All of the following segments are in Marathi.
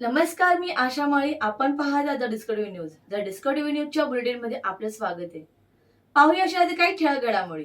नमस्कार मी आशा माळी. आपण पाहता the Discovery News. The Discovery न्यूजच्या बुलेटिनमध्ये आपलं स्वागत आहे. पाहूया अशा काही ठळक घडामोडी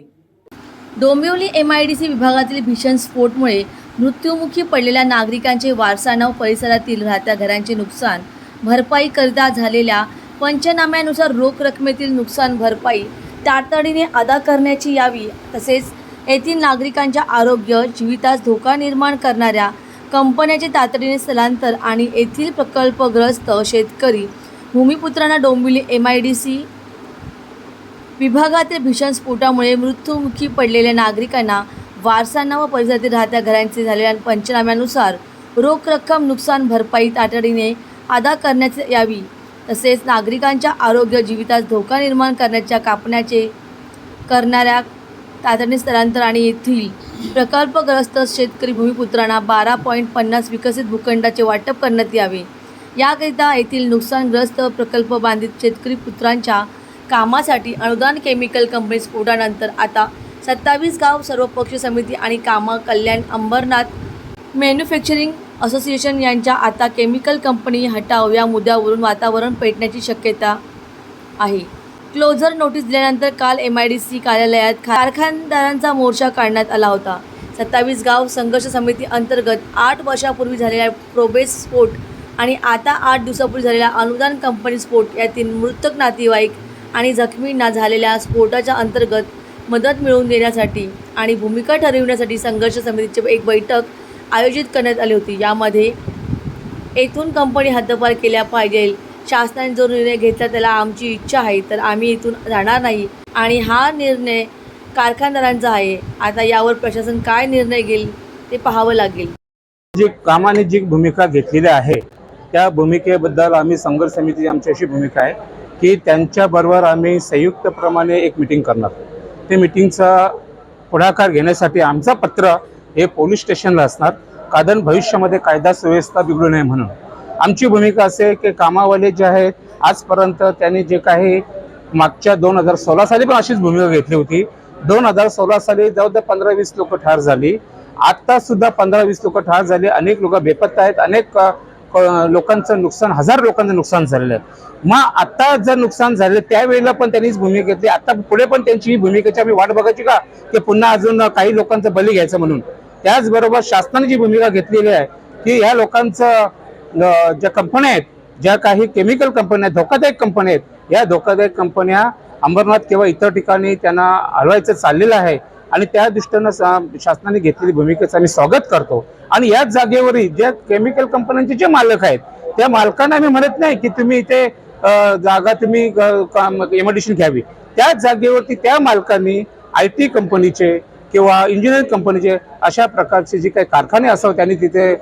Dombivli M I D C विभागातील भीषण स्फोटमुळे मृत्युमुखी पडलेल्या नागरिकांचे वारसानव परिसरातील राहत्या घरांचे नुकसान भरपाईकरिता झालेल्या पंचनाम्यानुसार रोख रकमेतील नुकसान भरपाई तातडीने अदा करण्याची यावी तसेच येथील नागरिकांच्या आरोग्य जीवितास धोका निर्माण करणाऱ्या कंपन्याचे तातडीने स्थलांतर आणि येथील प्रकल्पग्रस्त शेतकरी भूमिपुत्रांना Dombivli M I D C विभागातील भीषण स्फोटामुळे मृत्युमुखी पडलेल्या नागरिकांना वारसांना व परिसरातील राहत्या घरांचे झालेल्या पंचनाम्यानुसार रोख रक्कम नुकसान भरपाई तातडीने अदा करण्यात यावी. तसेच नागरिकांच्या आरोग्य जीवितास धोका निर्माण करण्याच्या कापण्याचे करणाऱ्या तातडीने स्थलांतर आणि येथील प्रकल्पग्रस्त शेतकरी भूमिपुत्रांना बारा पॉईंट पन्नास विकसित भूखंडाचे वाटप करण्यात यावे. याकरिता येथील नुकसानग्रस्त प्रकल्प बांधित शेतकरी पुत्रांच्या कामासाठी अनुदान केमिकल कंपनी स्फोटानंतर आता सत्तावीस गाव सर्वपक्षीय समिती आणि कामा कल्याण अंबरनाथ मॅन्युफॅक्चरिंग असोसिएशन यांच्या आता केमिकल कंपनी हटाव या मुद्द्यावरून वातावरण पेटण्याची शक्यता आहे. क्लोजर नोटीस दिल्यानंतर काल एम आय डी सी कार्यालयात कारखानदारांचा मोर्चा काढण्यात आला होता. सत्तावीस गाव संघर्ष समिती अंतर्गत आठ वर्षापूर्वी झालेला प्रोबेस स्फोट आणि आता आठ दिवसापूर्वी झालेला अनुदान कंपनी स्फोट यातील मृतक नातेवाईक आणि जखमींना झालेल्या स्फोटाच्या अंतर्गत मदत मिळवून देण्यासाठी आणि भूमिका ठरविण्यासाठी संघर्ष समितीची एक बैठक आयोजित करण्यात आली होती. यामध्ये येथून कंपनी हद्दपार केल्या पाहिजे शासनाने जो निर्णय घेतला त्याला आमची इच्छा आहे तर आम्ही इथून जाणार नाही. आणि हा निर्णय कारखानदारांचा आहे. आता यावर प्रशासन काय निर्णय घेईल ते पाहावं लागेल. जी कामाने जी भूमिका घेतलेली आहे त्या भूमिकेबद्दल आम्ही संघर्ष समिती आमची अशी भूमिका आहे की त्यांच्याबरोबर आम्ही संयुक्तप्रमाणे एक मिटिंग करणार ते मिटिंगचा पुढाकार घेण्यासाठी आमचं पत्र हे पोलीस स्टेशनला असणार. कारण भविष्यामध्ये कायदा सुव्यवस्था बिघडू नये म्हणून. आमची भूमिका असे की कामावाले जे आहेत आजपर्यंत त्यांनी जे काही मागच्या दोन हजार सोळा साली पण अशीच भूमिका घेतली होती. दोन हजार सोळा साली जवळ पंधरा वीस लोक ठार झाली. आता सुद्धा पंधरा वीस लोक ठार झाले. अनेक लोक बेपत्ता आहेत. अनेक क- लोकांचं नुकसान हजार लोकांचं नुकसान झालेलं आहे. मग आता जर नुकसान झालं त्यावेळेला पण त्यांनीच भूमिका घेतली. आता पुढे पण त्यांची ही भूमिकेची आम्ही वाट बघायची का? की पुन्हा अजून काही लोकांचं बली घ्यायचं म्हणून. त्याचबरोबर शासनाने जी भूमिका घेतलेली आहे की ह्या लोकांचं ज्या कंपन्या आहेत ज्या काही केमिकल कंपन्या आहेत धोकादायक कंपन्या आहेत या धोकादायक कंपन्या अंबरनाथ किंवा इतर ठिकाणी त्यांना हलवायचं चाललेलं आहे आणि त्या दृष्टीनं शासनाने घेतलेली भूमिकेचं आम्ही स्वागत करतो. आणि याच जागेवरही ज्या केमिकल कंपन्यांचे जे मालक आहेत त्या मालकांना आम्ही म्हणत नाही की तुम्ही इथे जागा तुम्ही एमआयडीसी घ्यावी. त्याच जागेवरती त्या मालकांनी आय टी कंपनीचे किंवा इंजिनिअरिंग कंपनीचे अशा प्रकारचे जे काही कारखाने असावे त्यांनी तिथे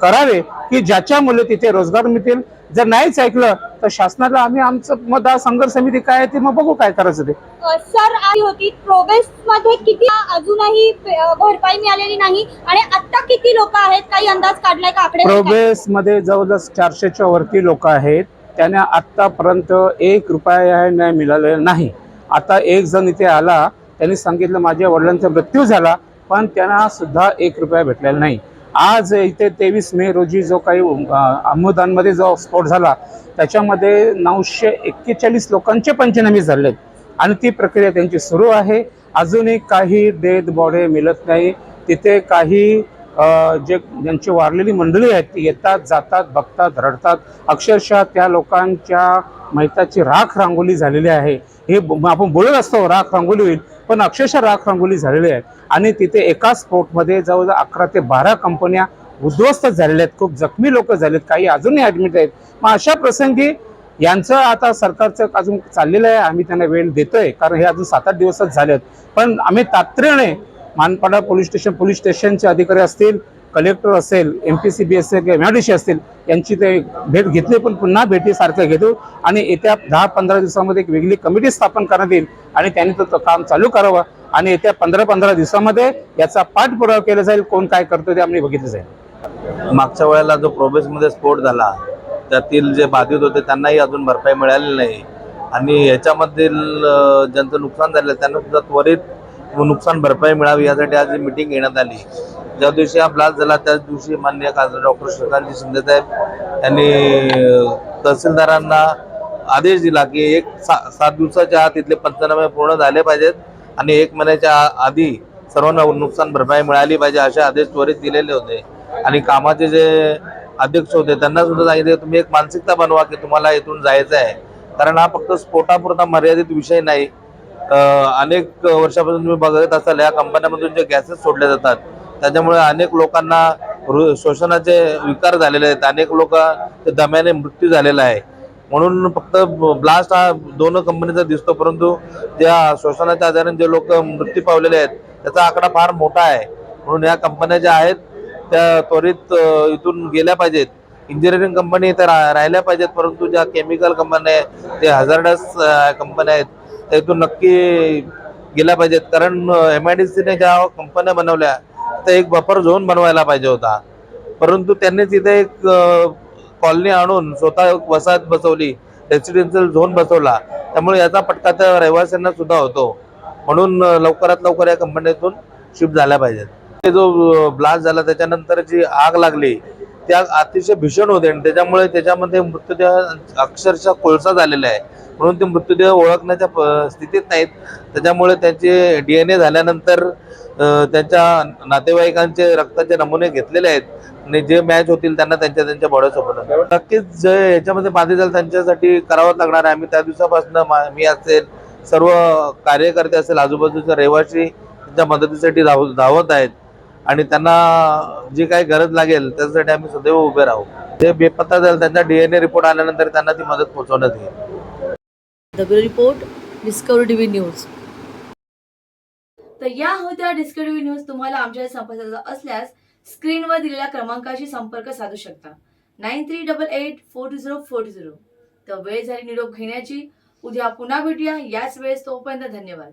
करावे की ज्याच्यामुळे तिथे रोजगार मिळतील. जर नाहीच ऐकलं तर शासनाला आम्ही आमचं मत हा संघर्ष समिती काय ते मग बघू काय करायचं ते. सर आली होती. प्रोग्रेस मध्ये किती अजूनही भरपाई मिळालेली नाही. आणि आता किती लोक आहेत? काही अंदाज काढलाय का आकडे प्रोग्रेस मध्ये जवळजवळ चारशेच्या वरती लोक आहेत. त्यांना आतापर्यंत एक रुपया नाही मिळालेला नाही. आता एक जण इथे आला त्यांनी सांगितलं माझ्या वडिलांचा मृत्यू झाला पण त्यांना सुद्धा एक रुपया भेटलेला नाही. आज इथे तेवीस मे रोजी जो काही अहमदानमध्ये जो स्फोट झाला त्याच्यामध्ये नऊशे एक्केचाळीस लोकांचे पंचनामे झाले आणि ती प्रक्रिया त्यांची सुरू आहे. अजूनही काही डेथ बॉडे मिळत नाही. तिथे काही जे ज्यांची वारलेली मंडळी आहेत ती येतात जातात बघतात रडतात. अक्षरशः त्या लोकांच्या मैताची राख रांगोली झालेली आहे. हे आपण बोलत असतो राख रांगोली होईल. पण अक्षरशः राख रांगोली झालेली आहे आणि तिथे एका स्फोटमध्ये जवळजवळ अकरा ते बारा कंपन्या उद्ध्वस्त झालेल्या आहेत. खूप जखमी लोक झालेत. काही अजूनही ॲडमिट आहेत. मग अशा प्रसंगी यांचं आता सरकारचं अजून चाललेलं आहे. आम्ही त्यांना वेळ देतोय. कारण हे अजून सात आठ दिवसच झालेत. पण आम्ही तात्रेने मानपाडा पोलीस स्टेशन पोलीस स्टेशनचे अधिकारी असतील कलेक्टर असेल एम पी सी बी असेल किंवा सी असतील यांची ते भेट घेतली पण पुन्हा भेटीसारखं घेतो. आणि येत्या दहा पंधरा दिवसामध्ये एक वेगळी कमिटी स्थापन करण्यात येईल आणि त्यांनी तो काम चालू करावं. आणि येत्या पंधरा पंधरा दिवसामध्ये याचा पाठपुरावा केला जाईल कोण काय करतो ते आम्ही बघितलं जाईल. मागच्या वेळेला जो प्रोबेसमध्ये स्फोट झाला त्यातील जे बाधित होते त्यांनाही अजून भरपाई मिळालेली नाही. आणि याच्यामधील ज्यांचं नुकसान झालं त्यांना सुद्धा त्वरित नुकसान भरपाई मिळावी यासाठी आज मिटिंग घेण्यात आली. ज्या दिवशी हा ब्लास्ट झाला त्याच दिवशी मान्य खासदार डॉक्टर श्रीकांतजी शिंदेसाहेब यांनी तहसीलदारांना आदेश दिला की एक सा सात दिवसाच्या आत इथले पंचनामे पूर्ण झाले पाहिजेत आणि एक महिन्याच्या आधी सर्वांना नुकसान भरपाई मिळाली पाहिजे असे आदेश त्वरित दिलेले होते. आणि कामाचे जे अध्यक्ष होते त्यांना सुद्धा सांगितले तुम्ही एक मानसिकता बनवा की तुम्हाला इथून जायचं आहे. कारण हा फक्त स्फोटापुरता मर्यादित विषय नाही. अनेक वर्षापासून तुम्ही बघत असाल या कंपन्यामधून जे गॅसेस सोडले जातात त्याच्यामुळे अनेक लोकांना हृ- विकार झालेले आहेत. अनेक लोक दम्याने मृत्यू झालेला आहे. म्हणून फक्त ब्लास्ट हा दोन कंपनीचा दिसतो परंतु ज्या शोषणाच्या आजाराने जे लोक मृत्यू पावलेले आहेत त्याचा आकडा फार मोठा आहे. म्हणून या कंपन्या ज्या आहेत त्या त्वरित इथून गेल्या पाहिजेत. इंजिनिअरिंग कंपनी इथे रा राहिल्या पाहिजेत परंतु ज्या केमिकल कंपन्या आहेत जे हजार्डस कंपन्या आहेत त्या इथून नक्की गेल्या पाहिजेत. कारण एम आय डी सीने ज्या कंपन्या बनवल्या त्या एक बफर झोन बनवायला पाहिजे होता. परंतु त्यांनी तिथे एक कॉलनी आणून स्वतः वसाहत बसवली रेसिडेन्शियल झोन बसवला. त्यामुळे याचा फटका त्या रहिवाशांना सुद्धा होतो. म्हणून लवकरात लवकर या कंपनीतून शिफ्ट झाल्या पाहिजेत. ते जो ब्लास्ट झाला त्याच्यानंतर जी आग लागली त्या अतिशय भीषण होते आणि त्याच्यामुळे त्याच्यामध्ये मृतदेह अक्षरशः कोळसा झालेला आहे. म्हणून ते मृतदेह ओळखण्याच्या प- स्थितीत नाहीत. त्याच्यामुळे त्यांचे डी एन ए झाल्यानंतर त्यांच्या नातेवाईकांचे रक्ताचे नमुने घेतलेले आहेत. आणि जे मॅच होतील त्यांना त्यांच्या त्यांच्या बॉड्यासोबत नक्कीच जे याच्यामध्ये बाधित झाले त्यांच्यासाठी करावंच लागणार आहे. आम्ही त्या दिवसापासून मा- मी असेल सर्व कार्यकर्ते असेल आजूबाजूचे रहिवासी त्यांच्या मदतीसाठी धाव धावत आहेत. आणि त्यांना जी काही गरज लागेल त्याच्यासाठी आम्ही सदैव उभे राहू. ते बेपत्ता झालं त्यांचा डीएनए रिपोर्ट आल्यानंतर त्यांना ती मदत पोहोचवण्यात येईल. रिपोर्ट डिस्कवरी टीव्ही न्यूज तर या होत्या डिस्कवरी टीव्ही न्यूज तुम्हाला आमच्या संपर्काचा असल्यास स्क्रीनवर दिलेल्या क्रमांकाशी संपर्क साधू शकता. Nine three double eight four two zero four two zero तर वेळ झाली निरोप घेण्याची. उद्या पुन्हा भेटूया. याच वेळेस तोपर्यंत धन्यवाद.